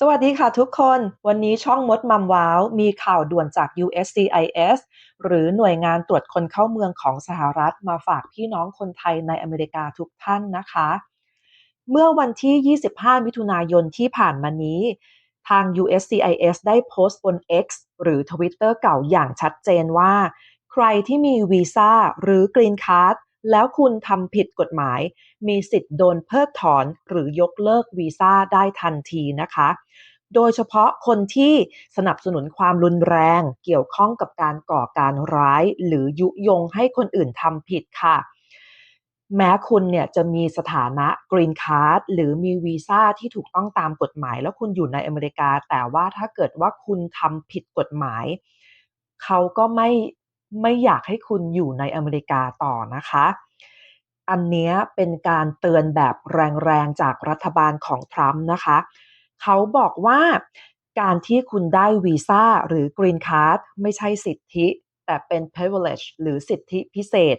สวัสดีค่ะทุกคน วันนี้ช่องมดมัมว้าว มีข่าวด่วนจาก USCIS หรือหน่วยงานตรวจคนเข้าเมืองของสหรัฐมาฝากพี่น้องคนไทยในอเมริกาทุกท่านนะคะ เมื่อวันที่ 25 มิถุนายนที่ผ่านมานี้ ทาง USCIS ได้โพสต์บน X หรือ Twitter เก่าอย่างชัดเจนว่า ใครที่มีวีซ่าหรือกรีนการ์ด แล้วคุณทำผิดกฎหมาย มีสิทธิ์โดนเพิกถอนหรือยกเลิกวีซ่าได้ทันทีนะคะ โดยเฉพาะคนที่สนับสนุนความรุนแรงเกี่ยวข้องกับการก่อการร้าย หรือยุยงให้คนอื่นทำผิดค่ะแม้คุณเนี่ยจะมีสถานะกรีนการ์ดหรือมีวีซ่าที่ถูกต้องตามกฎหมาย แล้วคุณอยู่ในอเมริกา แต่ว่าถ้าเกิดว่าคุณทำผิดกฎหมาย เขาก็ไม่ ไม่อยากให้คุณอยู่ในอเมริกาต่อนะคะ อันนี้เป็นการเตือนแบบแรงๆ จากรัฐบาลของทรัมป์นะคะ เขาบอกว่าการที่คุณได้วีซ่าหรือกรีนการ์ดไม่ใช่สิทธิ แต่เป็น privilege หรือสิทธิพิเศษ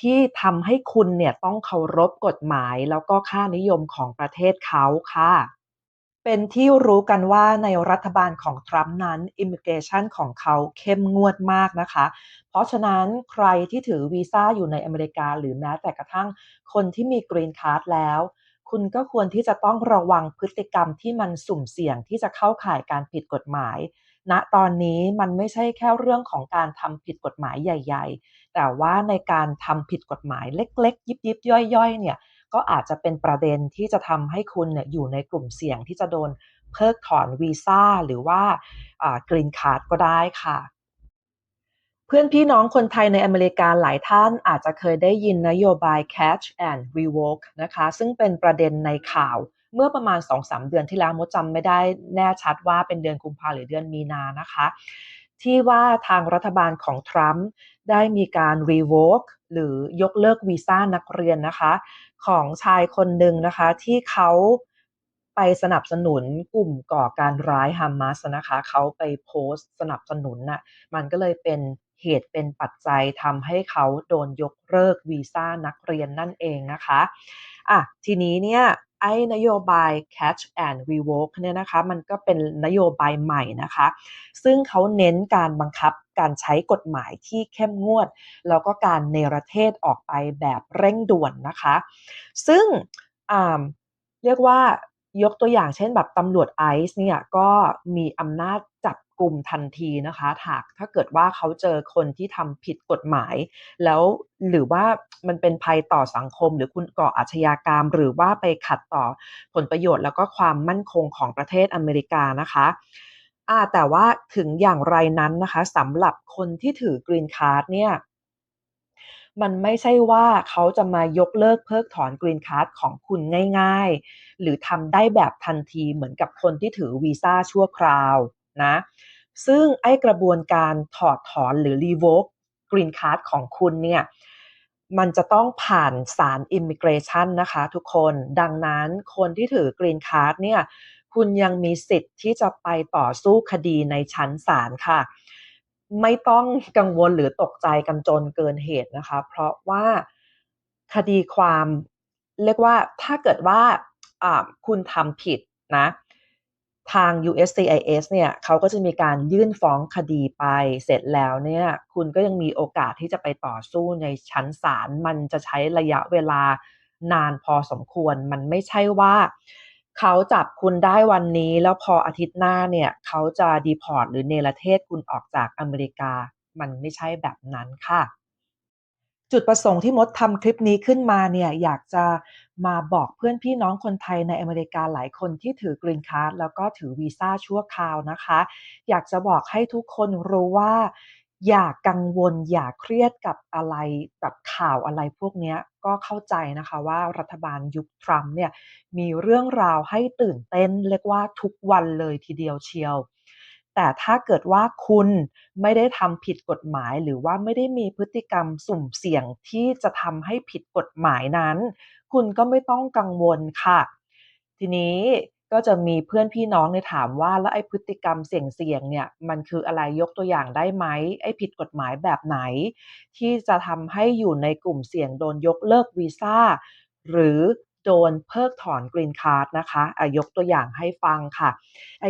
ที่ทำให้คุณเนี่ยต้องเคารพกฎหมายแล้วก็ค่านิยมของประเทศเขาค่ะ เป็นที่รู้กันว่าในรัฐบาลของทรัมป์นั้นอิมิเกชันของเขาเข้มงวดมากนะคะ เพราะฉะนั้นใครที่ถือวีซ่าอยู่ในอเมริกา หรือแม้แต่กระทั่งคนที่มีกรีนการ์ดแล้ว คุณก็ควรที่จะต้องระวังพฤติกรรมที่มันสุ่มเสี่ยงที่จะเข้าข่ายการผิดกฎหมายณตอนนี้มันไม่ใช่แค่เรื่องของการทำผิดกฎหมายใหญ่ ๆ แต่ว่าในการทำผิดกฎหมายเล็ก ๆ ยิบๆย่อยๆเนี่ย ก็อาจจะเป็นประเด็นที่จะทำให้คุณเนี่ยอยู่ในกลุ่มเสี่ยงที่จะโดนเพิกถอนวีซ่าหรือว่ากรีนการ์ดก็ได้ค่ะ เพื่อนพี่น้องคนไทยในอเมริกาหลายท่านอาจจะเคยได้ยินนโยบาย catch and revoke นะคะ ซึ่งเป็นประเด็นในข่าวเมื่อประมาณ 2-3 เดือนที่แล้วมดจำไม่ได้แน่ชัดว่าเป็นเดือนกุมภาหรือเดือนมีนานะคะ ที่ว่าทางรัฐบาลของทรัมป์ได้มีการ revoke หรือยกเลิกวีซ่านักเรียนนะคะ ของชายคนหนึ่งนะคะ ที่เขาไปสนับสนุนกลุ่มก่อการร้ายฮามาสนะคะ เขาไปโพสต์สนับสนุนน่ะมันก็เลยเป็นเหตุเป็นปัจจัยทำให้เขาโดนยกเลิกวีซ่านักเรียนนั่นเองนะคะอะทีนี้เนี่ย ไอ้นโยบาย catch and revoke เนี่ยนะคะมันก็เป็นนโยบายใหม่นะคะ ซึ่งเขาเน้นการบังคับการใช้กฎหมายที่เข้มงวด แล้วก็การเนรเทศออกไปแบบเร่งด่วนนะคะ ซึ่งเรียกว่ายกตัวอย่างเช่นแบบตำรวจไอซ์เนี่ยก็มีอำนาจจับ กลุ่มทันทีนะคะหากถ้าเกิดว่าเขาเจอคนที่ทำผิดกฎหมาย แล้วหรือว่ามันเป็นภัยต่อสังคม หรือคุณก่ออาชญากรรม หรือว่าไปขัดต่อผลประโยชน์แล้วก็ความมั่นคงของประเทศอเมริกานะคะอ่าแต่ว่าถึงอย่างไรนั้นนะคะสำหรับคนที่ถือกรีนการ์ดเนี่ยมันไม่ใช่ว่าเขาจะมายกเลิกเพิกถอนกรีนการ์ดของคุณง่าย ๆ หรือทำได้แบบทันทีเหมือนกับคนที่ถือวีซ่าชั่วคราว นะ ซึ่งไอ้กระบวนการถอดถอนหรือ revoke green card ของคุณเนี่ยมันจะต้องผ่านศาลอิมิเกรชันนะคะทุกคน ดังนั้นคนที่ถือกรีนการ์ดเนี่ย คุณยังมีสิทธิ์ที่จะไปต่อสู้คดีในชั้นศาลค่ะ ไม่ต้องกังวลหรือตกใจกันจนเกินเหตุนะคะ เพราะว่าคดีความเรียกว่าถ้าเกิดว่าคุณทำผิดนะ ทาง USCIS เนี่ยเขาก็จะมีการยื่นฟ้องคดีไปเสร็จแล้วเนี่ยคุณก็ยังมีโอกาสที่จะไปต่อสู้ในชั้นศาลมันจะใช้ระยะเวลานานพอสมควรมันไม่ใช่ว่าเขาจับคุณได้วันนี้แล้วพออาทิตย์หน้าเนี่ยเขาจะดีพอร์ตหรือเนรเทศคุณออกจากอเมริกา มันไม่ใช่แบบนั้นค่ะ จุดประสงค์ที่มดทำคลิปนี้ขึ้นมาเนี่ยอยากจะมาบอกเพื่อนพี่น้องคนไทยในอเมริกาหลายคนที่ถือกรีนการ์ดแล้วก็ถือวีซ่าชั่วคราวนะคะ อยากจะบอกให้ทุกคนรู้ว่า อย่ากังวลอย่าเครียดกับอะไรกับข่าวอะไรพวกนี้ก็เข้าใจนะคะว่ารัฐบาลยุคทรัมป์เนี่ยมีเรื่องราวให้ตื่นเต้นเรียกว่าทุกวันเลยทีเดียวเชียว แต่ถ้าเกิดว่าคุณไม่ได้ทำผิดกฎหมาย หรือว่าไม่ได้มีพฤติกรรมสุ่มเสี่ยงที่จะทำให้ผิดกฎหมายนั้น คุณก็ไม่ต้องกังวลค่ะ ทีนี้ก็จะมีเพื่อนพี่น้องในถามว่าแล้วไอ้พฤติกรรมเสี่ยงๆเนี่ยมันคืออะไรยกตัวอย่างได้ไหมไอ้ผิดกฎหมายแบบไหน ที่จะทำให้อยู่ในกลุ่มเสี่ยงโดนยกเลิกวีซ่าหรือ โดนเพิกถอนกรีนการ์ดนะคะะยกตัวอย่างให้ฟังค่ะ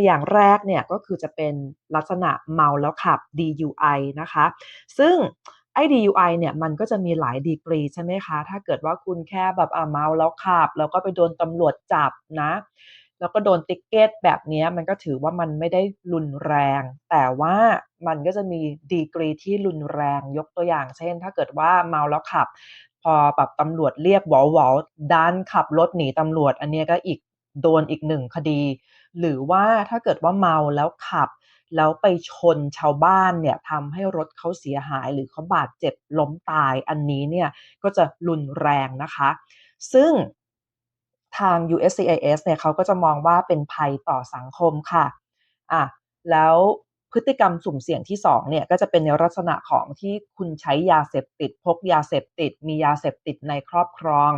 อย่างแรกเนี่ยก็คือจะเป็นลักษณะเมาแล้วขับ DUI นะคะ ซึ่งไอ้ DUI เนี่ยมันก็จะมีหลายดีกรีใช่ไหมคะ ถ้าเกิดว่าคุณแค่แบบเมาแล้วขับ แล้วก็ไปโดนตำรวจจับนะแล้วก็โดนติ๊กเก็ตแบบนี้มันก็ถือว่ามันไม่ได้รุนแรง แต่ว่ามันก็จะมีดีกรีที่รุนแรงยกตัวอย่าง เช่น ถ้าเกิดว่าเมาแล้วขับ พอแบบตำรวจเรียกวอลวอลดันขับรถหนีตำรวจ อันนี้ก็อีกโดนอีกหนึ่งคดี หรือว่าถ้าเกิดว่าเมาแล้วขับ แล้วไปชนชาวบ้านเนี่ยทำให้รถเขาเสียหาย หรือเขาบาดเจ็บล้มตายอันนี้เนี่ยก็จะรุนแรงนะคะ ซึ่งทาง USCIS เนี่ยเขาก็จะมองว่าเป็นภัยต่อสังคมค่ะอะแล้ว พฤติกรรมสุ่มเสี่ยงที่2เนี่ยก็จะเป็นในลักษณะของที่คุณใช้ยาเสพติด พกยาเสพติด มียาเสพติดในครอบครอง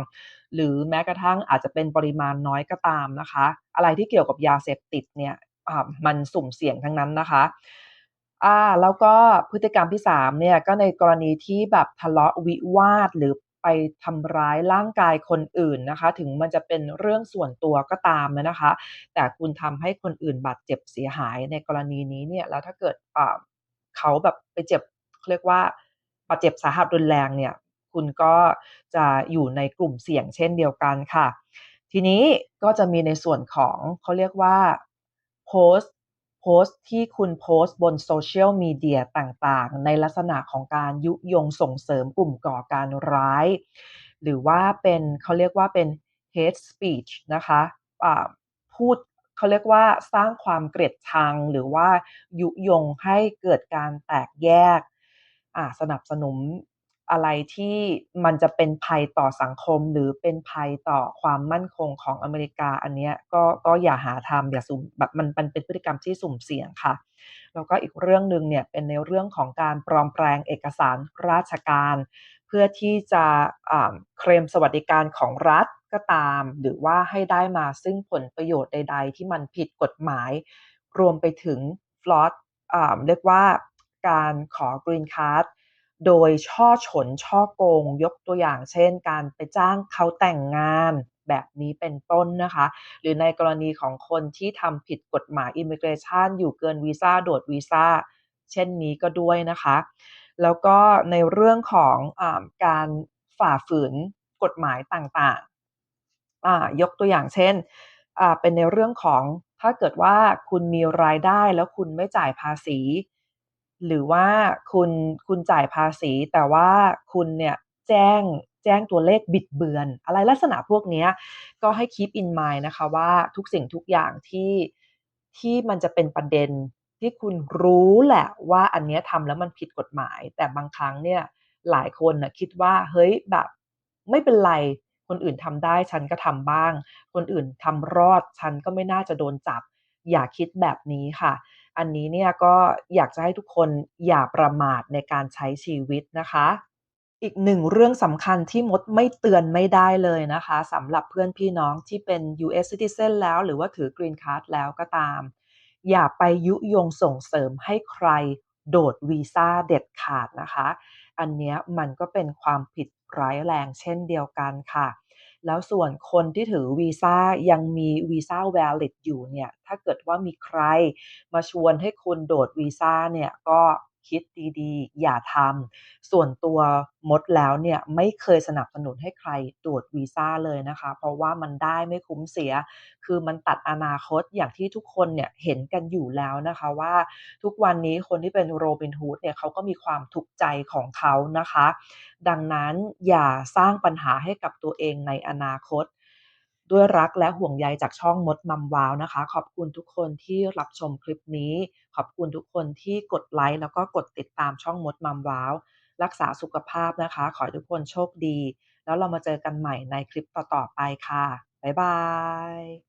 หรือแม้กระทั่งอาจจะเป็นปริมาณน้อยก็ตามนะคะ อะไรที่เกี่ยวกับยาเสพติดเนี่ยมันสุ่มเสี่ยงทั้งนั้นนะคะอ่าแล้วก็พฤติกรรมที่3เนี่ยก็ในกรณีที่แบบทะเลาะวิวาทหรือ ไปทำร้ายร่างกายคนอื่นนะคะ ถึงมันจะเป็นเรื่องส่วนตัวก็ตามนะคะ แต่คุณทำให้คนอื่นบาดเจ็บเสียหายในกรณีนี้เนี่ยแล้วถ้าเกิดเขาแบบไปเจ็บเรียกว่าบาดเจ็บสาหัสรุนแรงเนี่ย คุณก็จะอยู่ในกลุ่มเสี่ยงเช่นเดียวกันค่ะ ทีนี้ก็จะมีในส่วนของเขาเรียกว่าโพสต์โพสต์ที่คุณโพสต์บนโซเชียลมีเดียต่างๆ ในลักษณะของการยุยงส่งเสริมกลุ่มก่อการร้าย หรือว่าเป็นเขาเรียกว่าเป็น hate speech นะคะะพูดเขาเรียกว่าสร้างความเกลียดชัง หรือว่ายุยงให้เกิดการแตกแยกสนับสนุน อะไรที่มันจะเป็นภัยต่อสังคม หรือเป็นภัยต่อความมั่นคงของอเมริกาอันเนี้ยก็ก็อย่าหาทำอย่าสุ่มแบบมันมันเป็นพฤติกรรมที่สุ่มเสี่ยงค่ะแล้วก็อีกเรื่องหนึ่งเนี่ยเป็นในเรื่องของการปลอมแปลงเอกสารราชการ เพื่อที่จะเคลมสวัสดิการของรัฐก็ตาม หรือว่าให้ได้มาซึ่งผลประโยชน์ใด ๆ ที่มันผิดกฎหมาย รวมไปถึงฟลอตเรียกว่าการขอกรีนคาร์ด โดยช่อฉนช่อโกง ยกตัวอย่างเช่น การไปจ้างเขาแต่งงานแบบนี้เป็นต้นนะคะ หรือในกรณีของคนที่ทำผิดกฎหมายอิมิเกรชันอยู่เกินวีซ่าโดดวีซ่าเช่นนี้ก็ด้วยนะคะ แล้วก็ในเรื่องของอการฝ่าฝืนกฎหมายต่างๆ ยกตัวอย่างเช่น เป็นในเรื่องของถ้าเกิดว่าคุณมีรายได้แล้วคุณไม่จ่ายภาษี หรือว่าคุณคุณจ่ายภาษี แต่ว่าคุณเนี่ยแจ้งแจ้งตัวเลขบิดเบือน อะไรลักษณะพวกนี้ก็ให้ keep in mind นะคะว่าทุกสิ่งทุกอย่างที่ที่มันจะเป็นประเด็นที่คุณรู้แหละว่าอันนี้ทำแล้วมันผิดกฎหมาย แต่บางครั้งเนี่ยหลายคนนะคิดว่าเฮ้ยแบบไม่เป็นไรคนอื่นทำได้ฉันก็ทำบ้าง คนอื่นทำรอดฉันก็ไม่น่าจะโดนจับ อย่าคิดแบบนี้ค่ะ อันนี้เนี่ยก็อยากจะให้ทุกคนอย่าประมาทในการใช้ชีวิตนะคะ อีกหนึ่งเรื่องสำคัญที่มดไม่เตือนไม่ได้เลยนะคะสำหรับเพื่อนพี่น้องที่เป็น US citizen แล้วหรือว่าถือ green card แล้วก็ตาม อย่าไปยุยงส่งเสริมให้ใครโดดวีซ่าเด็ดขาดนะคะ อันนี้มันก็เป็นความผิดร้ายแรงเช่นเดียวกันค่ะ แล้วส่วนคนที่ถือวีซ่ายังมีวีซ่า valid อยู่เนี่ย ถ้าเกิดว่ามีใครมาชวนให้คุณโดดวีซ่าเนี่ย ก็ คิดดีๆ อย่าทำส่วนตัวมดแล้วเนี่ยไม่เคยสนับสนุนให้ใครตรวจวีซ่าเลยนะคะ เพราะว่ามันได้ไม่คุ้มเสีย คือมันตัดอนาคตอย่างที่ทุกคนเนี่ยเห็นกันอยู่แล้วนะคะว่าทุกวันนี้คนที่เป็นโรบินฮูดเนี่ยเขาก็มีความทุกข์ใจของเขานะคะ ดังนั้นอย่าสร้างปัญหาให้กับตัวเองในอนาคต ด้วยรักและห่วงใยจากช่องมดมัมวาวนะคะ ขอบคุณทุกคนที่รับชมคลิปนี้ ขอบคุณทุกคนที่กดไลค์แล้วก็กดติดตามช่องมดมัมวาว รักษาสุขภาพนะคะ ขอให้ทุกคนโชคดี แล้วเรามาเจอกันใหม่ในคลิปต่อๆไปค่ะ บ๊ายบาย